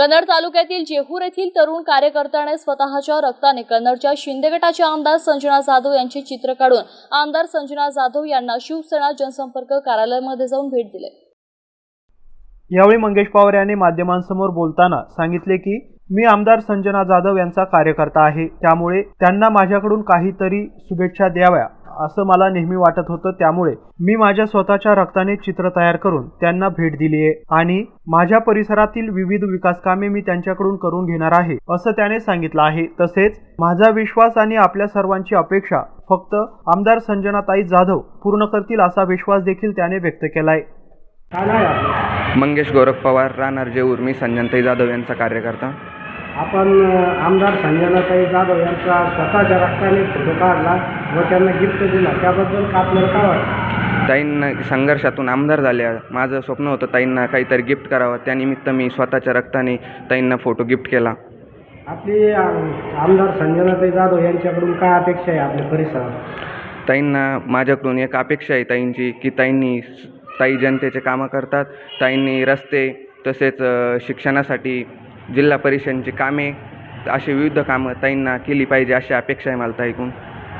कन्नड तालुक्यातील जेहूर येथील तरुण कार्यकर्त्याने स्वतःच्या रक्ताने कन्नडच्या शिंदे गटाचे आमदार संजना जाधव यांचे चित्र काढून आमदार संजना जाधव यांना शिवसेना जनसंपर्क कार्यालयामध्ये जाऊन भेट दिली. यावेळी मंगेश पवार यांनी माध्यमांसमोर बोलताना सांगितले की मी आमदार संजना जाधव यांचा कार्यकर्ता आहे. त्यामुळे त्यांना माझ्याकडून काहीतरी शुभेच्छा द्याव्या. असं मला नेहमी वाटत होतं. त्यामुळे मी माझ्या स्वतःच्या रक्ताने चित्र तयार करून त्यांना भेट दिली आहे आणि माझ्या परिसरातील विविध विकास कामे मी त्यांच्याकडून करून घेणार आहे असं त्याने सांगितलं आहे. तसेच माझा विश्वास आणि आपल्या सर्वांची अपेक्षा फक्त आमदार संजनाताई जाधव पूर्ण करतील असा विश्वास देखील त्याने व्यक्त केलाय. मंगेश गोरख पवार राहणार जेऊर मी संजनताई जाधव यांचा कार्यकर्ता. आपण आमदार संजनाताई जाधव यांचा स्वतःच्या रक्ताने फोटो काढला व त्यांना गिफ्ट दिला. त्याबद्दल का आपल्याला काय वाटतं? ताईंना संघर्षातून आमदार झाल्या माझं स्वप्न होतं ताईंना काहीतरी गिफ्ट करावं. त्यानिमित्त मी स्वतःच्या रक्ताने ताईंना फोटो गिफ्ट केला. आपली आमदार संजनाताई जाधव यांच्याकडून काय अपेक्षा आहे आपल्या परिसरात? ताईंना माझ्याकडून एक अपेक्षा आहे ताईंची की ताईंनी ताई जनतेचे कामं करतात. ताईंनी रस्ते तसेच शिक्षणासाठी जिल्हा परिषदेची कामे असे विविध कामं ताईंना केली पाहिजे अशी अपेक्षा आहे मला ताईकडून.